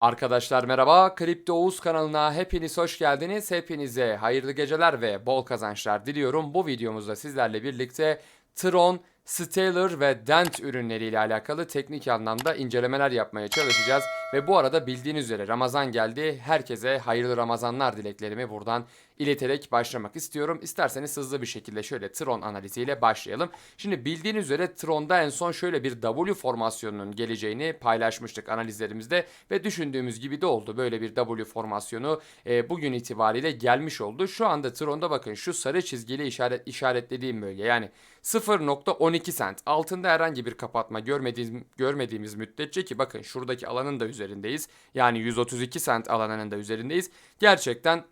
Arkadaşlar merhaba, Kripto Oğuz kanalına hepiniz hoş geldiniz. Hepinize hayırlı geceler ve bol kazançlar diliyorum. Bu videomuzda sizlerle birlikte Tron, Stellar ve Dent ürünleriyle alakalı teknik anlamda incelemeler yapmaya çalışacağız. Ve bu arada bildiğiniz üzere Ramazan geldi. Herkese hayırlı Ramazanlar dileklerimi buradan ileterek başlamak istiyorum. İsterseniz hızlı bir şekilde şöyle Tron analiziyle başlayalım. Şimdi bildiğiniz üzere Tron'da en son şöyle bir W formasyonunun geleceğini paylaşmıştık analizlerimizde ve düşündüğümüz gibi de oldu. Böyle bir W formasyonu e, bugün itibariyle gelmiş oldu. Şu anda Tron'da bakın şu sarı çizgili işaret işaretlediğim bölge yani 0.12 sent altında herhangi bir kapatma görmediğimiz, görmediğimiz müddetçe ki bakın şuradaki alanın da üzerindeyiz. Yani 132 sent alanının da üzerindeyiz. Gerçekten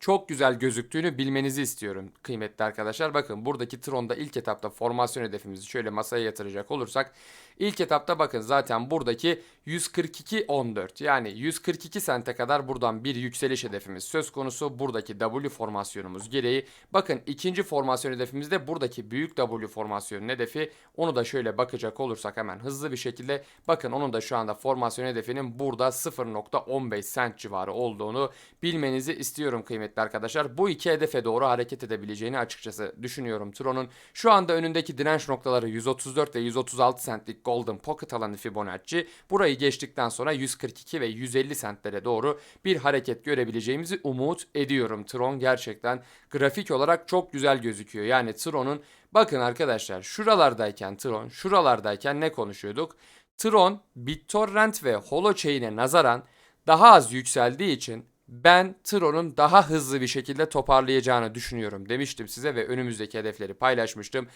çok güzel gözüktüğünü bilmenizi istiyorum kıymetli arkadaşlar. Bakın buradaki Tron'da ilk etapta formasyon hedefimizi şöyle masaya yatıracak olursak ilk etapta bakın zaten buradaki 142.14 yani 142 sente kadar buradan bir yükseliş hedefimiz söz konusu. Buradaki W formasyonumuz gereği. Bakın ikinci formasyon hedefimizde buradaki büyük W formasyonun hedefi. Onu da şöyle bakacak olursak hemen hızlı bir şekilde bakın onun da şu anda formasyon hedefinin burada 0.15 sent civarı olduğunu bilmenizi istiyorum kıymetli arkadaşlar. Bu iki hedefe doğru hareket edebileceğini açıkçası düşünüyorum Tron'un. Şu anda önündeki direnç noktaları 134 ve 136 centlik Golden Pocket alanı Fibonacci. Burayı geçtikten sonra 142 ve 150 sentlere doğru bir hareket görebileceğimizi umut ediyorum. Tron gerçekten grafik olarak çok güzel gözüküyor. Yani Tron'un bakın arkadaşlar şuralardayken Tron şuralardayken ne konuşuyorduk? Tron BitTorrent ve Holochain'e nazaran daha az yükseldiği için ben Tron'un daha hızlı bir şekilde toparlayacağını düşünüyorum demiştim size ve önümüzdeki hedefleri paylaşmıştım.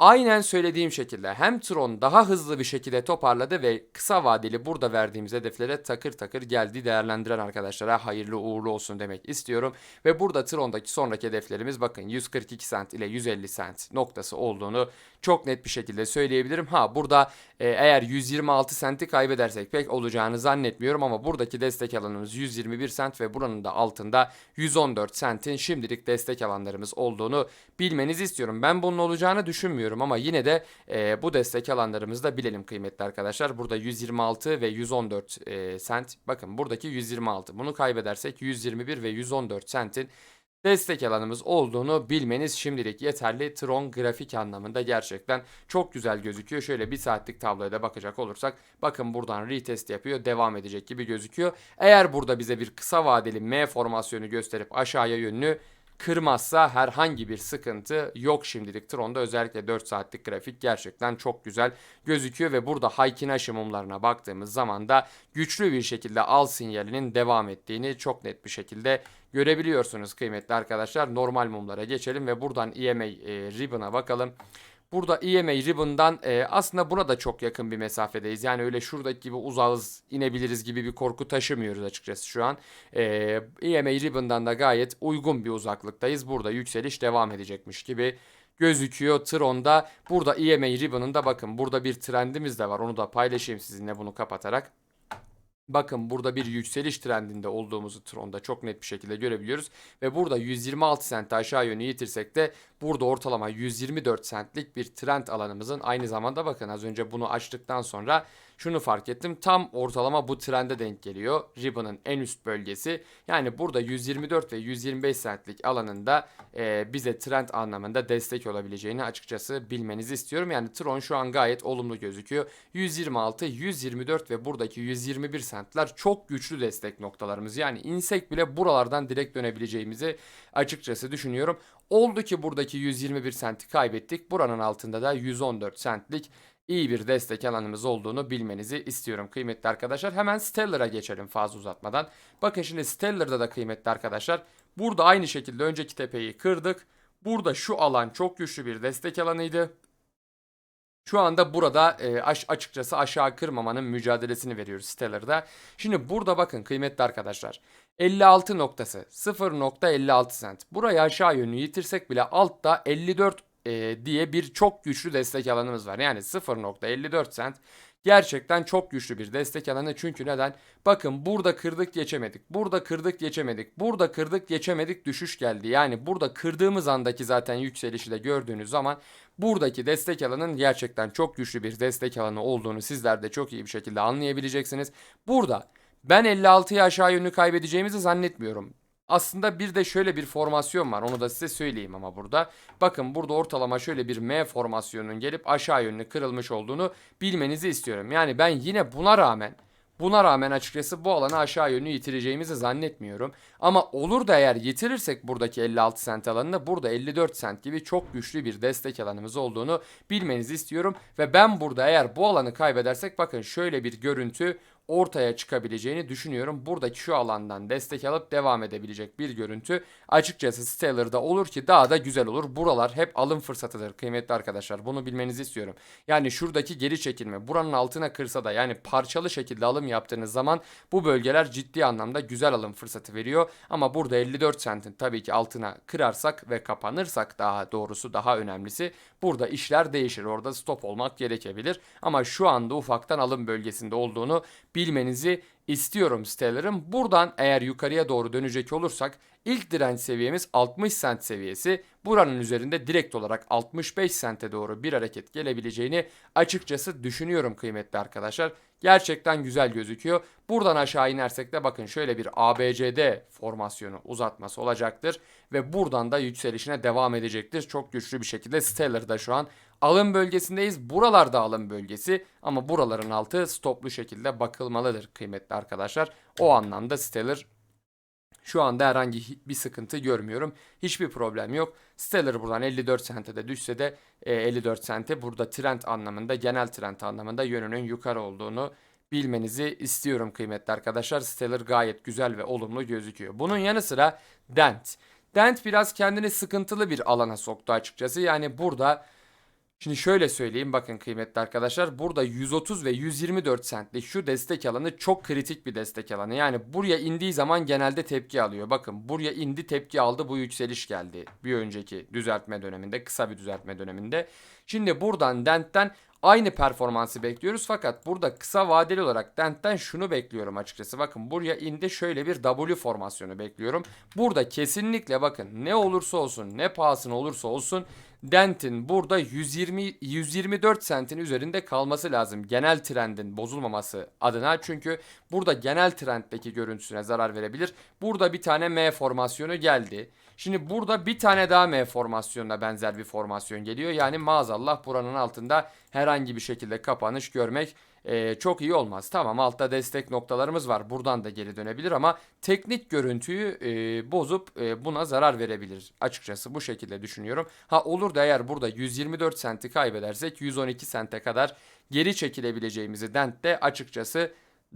Aynen söylediğim şekilde hem Tron daha hızlı bir şekilde toparladı ve kısa vadeli burada verdiğimiz hedeflere takır takır geldi değerlendiren arkadaşlara hayırlı uğurlu olsun demek istiyorum. Ve burada Tron'daki sonraki hedeflerimiz bakın 142 cent ile 150 cent noktası olduğunu çok net bir şekilde söyleyebilirim. Ha burada e, eğer 126 senti kaybedersek pek olacağını zannetmiyorum ama buradaki destek alanımız 121 sent ve buranın da altında 114 sentin şimdilik destek alanlarımız olduğunu bilmenizi istiyorum. Ben bunun olacağını düşünmüyorum ama yine de e, bu destek alanlarımızı da bilelim kıymetli arkadaşlar. Burada 126 ve 114 e, sent. Bakın buradaki 126. Bunu kaybedersek 121 ve 114 sentin destek alanımız olduğunu bilmeniz şimdilik yeterli. Tron grafik anlamında gerçekten çok güzel gözüküyor. Şöyle bir saatlik tabloya da bakacak olursak bakın buradan retest yapıyor. Devam edecek gibi gözüküyor. Eğer burada bize bir kısa vadeli M formasyonu gösterip aşağıya yönlü kırmazsa herhangi bir sıkıntı yok şimdilik. Tron'da özellikle 4 saatlik grafik gerçekten çok güzel gözüküyor ve burada Haykin mumlarına baktığımız zaman da güçlü bir şekilde al sinyalinin devam ettiğini çok net bir şekilde görebiliyorsunuz kıymetli arkadaşlar. Normal mumlara geçelim ve buradan EMA e, ribbon'a bakalım. Burada EMA Ribbon'dan e, aslında buna da çok yakın bir mesafedeyiz. Yani öyle şuradaki gibi uzağız inebiliriz gibi bir korku taşımıyoruz açıkçası şu an. E, EMA Ribbon'dan da gayet uygun bir uzaklıktayız. Burada yükseliş devam edecekmiş gibi gözüküyor Tron'da. Burada EMA Ribbon'ın da bakın burada bir trendimiz de var. Onu da paylaşayım sizinle bunu kapatarak. Bakın burada bir yükseliş trendinde olduğumuzu Tron'da çok net bir şekilde görebiliyoruz. Ve burada 126 sent aşağı yönü yitirsek de burada ortalama 124 centlik bir trend alanımızın aynı zamanda bakın az önce bunu açtıktan sonra şunu fark ettim. Tam ortalama bu trende denk geliyor. Ribbon'ın en üst bölgesi. Yani burada 124 ve 125 centlik alanında e, bize trend anlamında destek olabileceğini açıkçası bilmenizi istiyorum. Yani Tron şu an gayet olumlu gözüküyor. 126, 124 ve buradaki 121 centler çok güçlü destek noktalarımız. Yani insek bile buralardan direkt dönebileceğimizi açıkçası düşünüyorum. Oldu ki buradaki 121 senti kaybettik. Buranın altında da 114 centlik iyi bir destek alanımız olduğunu bilmenizi istiyorum kıymetli arkadaşlar. Hemen Stellar'a geçelim fazla uzatmadan. Bakın şimdi Stellar'da da kıymetli arkadaşlar. Burada aynı şekilde önceki tepeyi kırdık. Burada şu alan çok güçlü bir destek alanıydı. Şu anda burada e, açıkçası aşağı kırmamanın mücadelesini veriyoruz Stellar'da. Şimdi burada bakın kıymetli arkadaşlar. 56 noktası 0.56 cent. Burayı aşağı yönlü yitirsek bile altta 54 e, diye bir çok güçlü destek alanımız var. Yani 0.54 cent gerçekten çok güçlü bir destek alanı. Çünkü neden? Bakın burada kırdık geçemedik. Burada kırdık geçemedik. Burada kırdık geçemedik düşüş geldi. Yani burada kırdığımız andaki zaten yükselişi de gördüğünüz zaman buradaki destek alanın gerçekten çok güçlü bir destek alanı olduğunu sizler de çok iyi bir şekilde anlayabileceksiniz. Burada Ben 56'yı aşağı yönlü kaybedeceğimizi zannetmiyorum. Aslında bir de şöyle bir formasyon var. Onu da size söyleyeyim ama burada. Bakın burada ortalama şöyle bir M formasyonunun gelip aşağı yönlü kırılmış olduğunu bilmenizi istiyorum. Yani ben yine buna rağmen Buna rağmen açıkçası bu alanı aşağı yönlü yitireceğimizi zannetmiyorum. Ama olur da eğer yitirirsek buradaki 56 sent alanını burada 54 sent gibi çok güçlü bir destek alanımız olduğunu bilmenizi istiyorum. Ve ben burada eğer bu alanı kaybedersek bakın şöyle bir görüntü ortaya çıkabileceğini düşünüyorum. Buradaki şu alandan destek alıp devam edebilecek bir görüntü açıkçası Stellar'da olur ki daha da güzel olur. Buralar hep alım fırsatıdır kıymetli arkadaşlar. Bunu bilmenizi istiyorum. Yani şuradaki geri çekilme buranın altına kırsa da yani parçalı şekilde alım yaptığınız zaman bu bölgeler ciddi anlamda güzel alım fırsatı veriyor. Ama burada 54 sentin tabii ki altına kırarsak ve kapanırsak daha doğrusu daha önemlisi burada işler değişir. Orada stop olmak gerekebilir. Ama şu anda ufaktan alım bölgesinde olduğunu bilmenizi istiyorum Stellar'ın. Buradan eğer yukarıya doğru dönecek olursak ilk direnç seviyemiz 60 sent seviyesi. Buranın üzerinde direkt olarak 65 sente doğru bir hareket gelebileceğini açıkçası düşünüyorum kıymetli arkadaşlar. Gerçekten güzel gözüküyor. Buradan aşağı inersek de bakın şöyle bir ABCD formasyonu uzatması olacaktır. Ve buradan da yükselişine devam edecektir. Çok güçlü bir şekilde Stellar'da şu an alım bölgesindeyiz. Buralarda alım bölgesi ama buraların altı stoplu şekilde bakılmalıdır kıymetli arkadaşlar. O anlamda Stellar şu anda herhangi bir sıkıntı görmüyorum. Hiçbir problem yok. Stellar buradan 54 sente de düşse de e, 54 sente burada trend anlamında genel trend anlamında yönünün yukarı olduğunu bilmenizi istiyorum kıymetli arkadaşlar. Stellar gayet güzel ve olumlu gözüküyor. Bunun yanı sıra Dent. Dent biraz kendini sıkıntılı bir alana soktu açıkçası. Yani burada Şimdi şöyle söyleyeyim bakın kıymetli arkadaşlar burada 130 ve 124 centlik şu destek alanı çok kritik bir destek alanı. Yani buraya indiği zaman genelde tepki alıyor. Bakın buraya indi tepki aldı bu yükseliş geldi. Bir önceki düzeltme döneminde kısa bir düzeltme döneminde. Şimdi buradan Dent'ten aynı performansı bekliyoruz fakat burada kısa vadeli olarak Dent'ten şunu bekliyorum açıkçası. Bakın buraya indi şöyle bir W formasyonu bekliyorum. Burada kesinlikle bakın ne olursa olsun ne pahasına olursa olsun Dent'in burada 120 124 sentin üzerinde kalması lazım. Genel trendin bozulmaması adına. Çünkü burada genel trenddeki görüntüsüne zarar verebilir. Burada bir tane M formasyonu geldi. Şimdi burada bir tane daha M formasyonuna benzer bir formasyon geliyor. Yani maazallah buranın altında herhangi bir şekilde kapanış görmek e, çok iyi olmaz. Tamam altta destek noktalarımız var. Buradan da geri dönebilir ama teknik görüntüyü e, bozup e, buna zarar verebilir. Açıkçası bu şekilde düşünüyorum. Ha olur da eğer burada 124 senti kaybedersek 112 sente kadar geri çekilebileceğimizi Dent'te açıkçası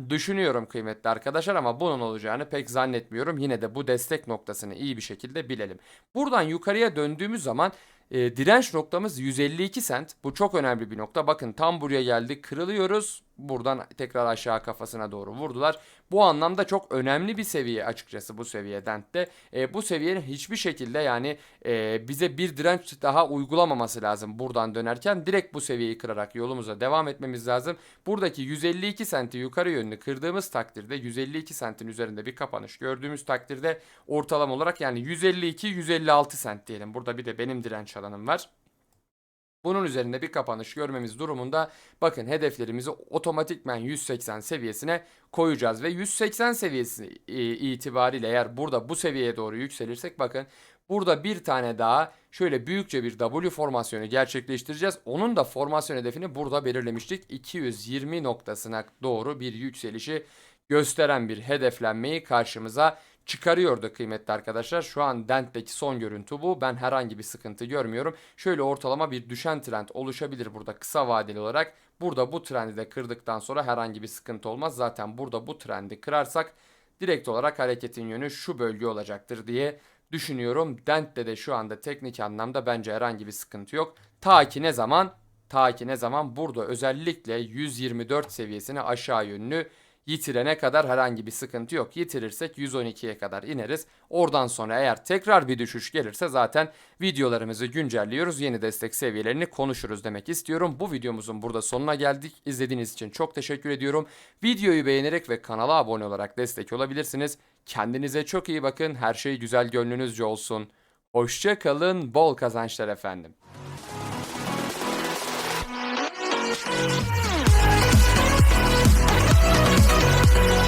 düşünüyorum kıymetli arkadaşlar ama bunun olacağını pek zannetmiyorum. Yine de bu destek noktasını iyi bir şekilde bilelim. Buradan yukarıya döndüğümüz zaman e, direnç noktamız 152 sent. Bu çok önemli bir nokta. Bakın tam buraya geldik. Kırılıyoruz. Buradan tekrar aşağı kafasına doğru vurdular. Bu anlamda çok önemli bir seviye açıkçası bu seviyeden de. E, bu seviyenin hiçbir şekilde yani e, bize bir direnç daha uygulamaması lazım buradan dönerken. Direkt bu seviyeyi kırarak yolumuza devam etmemiz lazım. Buradaki 152 senti yukarı yönlü kırdığımız takdirde 152 sentin üzerinde bir kapanış gördüğümüz takdirde ortalama olarak yani 152-156 sent diyelim. Burada bir de benim direnç alanım var. Bunun üzerinde bir kapanış görmemiz durumunda bakın hedeflerimizi otomatikmen 180 seviyesine koyacağız ve 180 seviyesi e, itibariyle eğer burada bu seviyeye doğru yükselirsek bakın burada bir tane daha şöyle büyükçe bir W formasyonu gerçekleştireceğiz. Onun da formasyon hedefini burada belirlemiştik. 220 noktasına doğru bir yükselişi gösteren bir hedeflenmeyi karşımıza çıkarıyordu kıymetli arkadaşlar. Şu an Dent'teki son görüntü bu. Ben herhangi bir sıkıntı görmüyorum. Şöyle ortalama bir düşen trend oluşabilir burada kısa vadeli olarak. Burada bu trendi de kırdıktan sonra herhangi bir sıkıntı olmaz. Zaten burada bu trendi kırarsak direkt olarak hareketin yönü şu bölge olacaktır diye düşünüyorum. Dent'te de şu anda teknik anlamda bence herhangi bir sıkıntı yok. Ta ki ne zaman? Ta ki ne zaman burada özellikle 124 seviyesini aşağı yönlü yitirene kadar herhangi bir sıkıntı yok. Yitirirsek 112'ye kadar ineriz. Oradan sonra eğer tekrar bir düşüş gelirse zaten videolarımızı güncelliyoruz. Yeni destek seviyelerini konuşuruz demek istiyorum. Bu videomuzun burada sonuna geldik. İzlediğiniz için çok teşekkür ediyorum. Videoyu beğenerek ve kanala abone olarak destek olabilirsiniz. Kendinize çok iyi bakın. Her şey güzel gönlünüzce olsun. Hoşça kalın. Bol kazançlar efendim. Podcast.